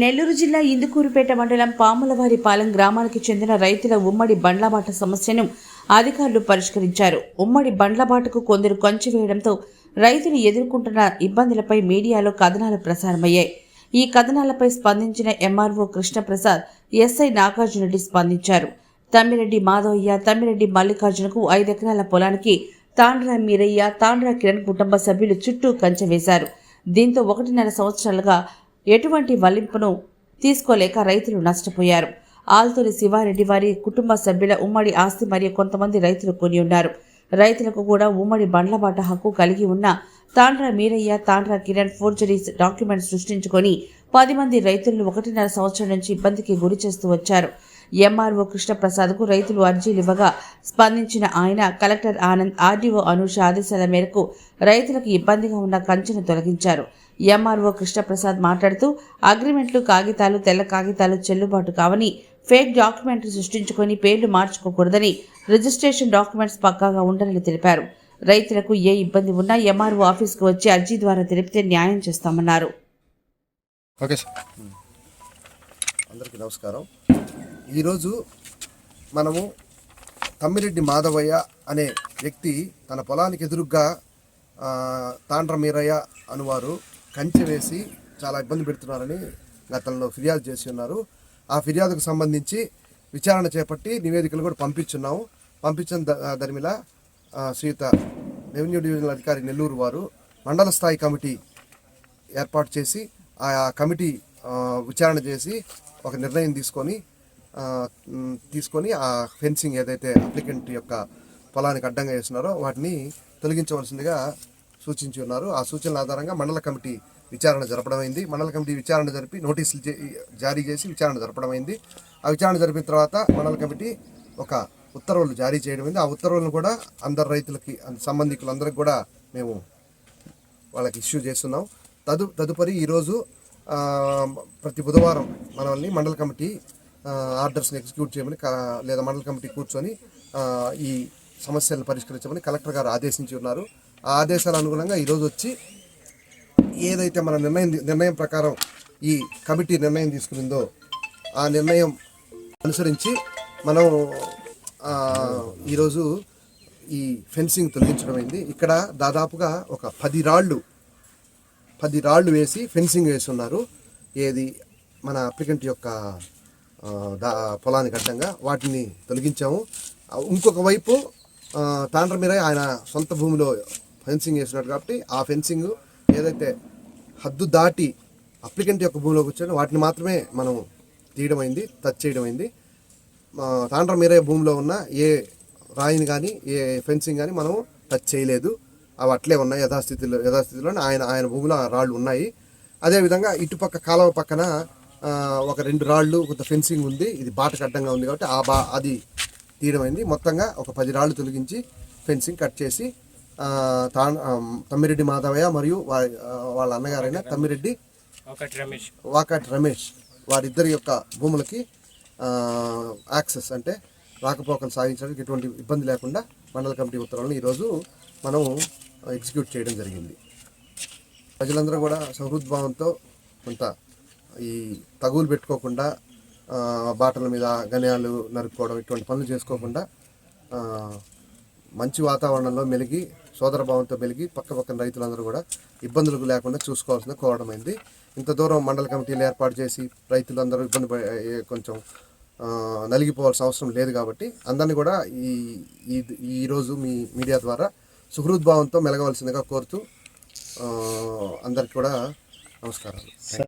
నెల్లూరు జిల్లా ఇందుకూరుపేట మండలం పాములవారిపాలెం గ్రామానికి చెందిన రైతుల ఉమ్మడి బండ్లబాట సమస్యను అధికారులు పరిష్కరించారు. ఉమ్మడి బండ్లబాటకు కొందరు కంచి వేయడంతో రైతులు ఎదుర్కొంటున్న ఇబ్బందులపై మీడియాలో కథనాలు ప్రసారమయ్యాయి. ఈ కథనాలపై స్పందించిన ఎంఆర్ఓ కృష్ణప్రసాద్ ఎస్ఐ నాగార్జునరెడ్డి స్పందించారు. తమ్మిరెడ్డి మాధవయ్య తమ్మిరెడ్డి మల్లికార్జునకు ఐదెకరాల పొలానికి తాండ్రా మీరయ్య తాండ్రా కిరణ్ కుటుంబ సభ్యులు చుట్టూ కంచె వేశారు. దీంతో ఒకటిన్నర సంవత్సరాలుగా ఎటువంటి వల్లింపును తీసుకోలేక రైతులు నష్టపోయారు. ఆల్తూరి శివారెడ్డి వారి కుటుంబ సభ్యుల ఉమ్మడి ఆస్తి మరియు కొంతమంది రైతులు కొని ఉన్నారు. రైతులకు కూడా ఉమ్మడి బండ్లబాట హక్కు కలిగి ఉన్న తాండ్రా మీరయ్య తాండ్రా కిరణ్ ఫోర్జరీస్ డాక్యుమెంట్స్ సృష్టించుకొని పది మంది రైతులను ఒకటిన్నర సంవత్సరం నుంచి ఇబ్బందికి గురి చేస్తూ వచ్చారు. ఎంఆర్ఓ కృష్ణప్రసాద్కు రైతులు అర్జీలు ఇవ్వగా స్పందించిన ఆయన కలెక్టర్ ఆనంద్ ఆర్డీఓ అనూష ఆదేశాల మేరకు రైతులకు ఇబ్బందిగా ఉన్న కంచెను తొలగించారు. ఎంఆర్ఓ కృష్ణప్రసాద్ మాట్లాడుతూ అగ్రిమెంట్లు కాగితాలు తెల్ల కాగితాలు చెల్లుబాటు కావని ఫేక్ డాక్యుమెంట్లు సృష్టించుకొని పేర్లు మార్చుకోకూడదని రిజిస్ట్రేషన్ డాక్యుమెంట్స్ పక్కాగా ఉండాలని తెలిపారు. రైతులకు ఏ ఇబ్బంది ఉన్నా ఎంఆర్ఓ ఆఫీస్కు వచ్చి అర్జీ ద్వారా తెలిపితే న్యాయం చేస్తామన్నారు. Okay sir. అందరికీ నమస్కారం. ఈరోజు మనము తమ్మిరెడ్డి మాధవయ్య అనే వ్యక్తి తన పొలానికి ఎదురుగ్గా తాండ్రమీరయ్య అనువారు. కంచె వేసి చాలా ఇబ్బంది పెడుతున్నారని గతంలో ఫిర్యాదు చేసి ఉన్నారు. ఆ ఫిర్యాదుకు సంబంధించి విచారణ చేపట్టి నివేదికలు కూడా పంపించున్నాము. పంపించిన దరిమిల శ్రీయుత రెవెన్యూ డివిజనల్ అధికారి నెల్లూరు వారు మండల స్థాయి కమిటీ ఏర్పాటు చేసి ఆ కమిటీ విచారణ చేసి ఒక నిర్ణయం తీసుకొని తీసుకొని ఆ ఫెన్సింగ్ ఏదైతే అప్లికెంట్ యొక్క పొలానికి అడ్డంగా వేస్తున్నారో వాటిని తొలగించవలసిందిగా సూచించి ఉన్నారు ఆ సూచనల ఆధారంగా మండల కమిటీ విచారణ జరపడమైంది. మండల కమిటీ విచారణ జరిపి నోటీసులు జారీ చేసి విచారణ జరపడమైంది. ఆ విచారణ జరిపిన తర్వాత మండల కమిటీ ఒక ఉత్తర్వులు జారీ చేయడమైంది. ఆ ఉత్తర్వులను కూడా అందరు రైతులకి అంద- కూడా మేము వాళ్ళకి ఇష్యూ చేస్తున్నాం. తదు తదుపరి ఈరోజు ప్రతి బుధవారం మనల్ని మండల కమిటీ ఆర్డర్స్ని ఎగ్జిక్యూట్ చేయమని లేదా మండల కమిటీ కూర్చొని ఈ సమస్యలను పరిష్కరించమని కలెక్టర్ గారు ఆదేశించి ఉన్నారు. ఆ ఆదేశాల అనుగుణంగా ఈరోజు వచ్చి ఏదైతే మన నిర్ణయం నిర్ణయం ప్రకారం ఈ కమిటీ నిర్ణయం తీసుకునిందో ఆ నిర్ణయం అనుసరించి మనం ఈరోజు ఈ ఫెన్సింగ్ తొలగించడం అయింది. ఇక్కడ దాదాపుగా ఒక పది రాళ్ళు పది రాళ్ళు వేసి ఫెన్సింగ్ వేసి ఉన్నారు ఏది మన అప్లికెంట్ యొక్క దా పొలానికి అడ్డంగా వాటిని తొలగించాము. ఇంకొక వైపు తాండ్రమీర తాండ్ర ఆయన సొంత భూమిలో ఫెన్సింగ్ వేసినాడు కాబట్టి ఆ ఫెన్సింగ్ ఏదైతే హద్దు దాటి అప్లికెంట్ యొక్క భూమిలోకి వచ్చాడో వాటిని మాత్రమే మనం తీయడం అయింది టచ్ చేయడం అయింది తాండ్ర మీరే భూమిలో ఉన్న ఏ రాయిని కానీ ఏ ఫెన్సింగ్ కానీ మనం టచ్ చేయలేదు. అవి అట్లే ఉన్నాయి యథాస్థితిలో యథాస్థితిలోనే ఆయన ఆయన భూమిలో రాళ్ళు ఉన్నాయి. అదేవిధంగా ఇటుపక్క కాలువ పక్కన ఒక రెండు రాళ్ళు కొంత ఫెన్సింగ్ ఉంది. ఇది బాటకు అడ్డంగా ఉంది కాబట్టి ఆ బా అది తీయడమైంది. మొత్తంగా ఒక పది రాళ్ళు తొలగించి ఫెన్సింగ్ కట్ చేసి తా తమ్మిరెడ్డి మాధవయ్య మరియు వాళ్ళ అన్నగారైన తమ్మిరెడ్డి వాకాటి రమేష్ వారిద్దరి యొక్క భూములకి యాక్సెస్ అంటే రాకపోకలు సాగించడానికి ఎటువంటి ఇబ్బంది లేకుండా మండల కమిటీ ఉత్తర్వులను ఈరోజు మనం ఎగ్జిక్యూట్ చేయడం జరిగింది. ప్రజలందరూ కూడా సహృద్భావంతో కొంత ఈ తగులు పెట్టుకోకుండా బాటల మీద గణ్యాలు నరుక్కోవడం ఇటువంటి పనులు చేసుకోకుండా మంచి వాతావరణంలో మెలిగి సోదరభావంతో మెలిగి పక్క పక్కన రైతులందరూ కూడా ఇబ్బందులకు లేకుండా చూసుకోవాల్సిన కోరడమైంది ఇంత దూరం మండల కమిటీలు ఏర్పాటు చేసి రైతులందరూ ఇబ్బంది పడే- కొంచెం నలిగిపోవాల్సిన అవసరం లేదు కాబట్టి అందరినీ కూడా ఈ ఈరోజు మీ మీడియా ద్వారా సుహృద్భావంతో మెలగవలసిందిగా కోరుతూ అందరికి అందరికీ కూడా నమస్కారాలు.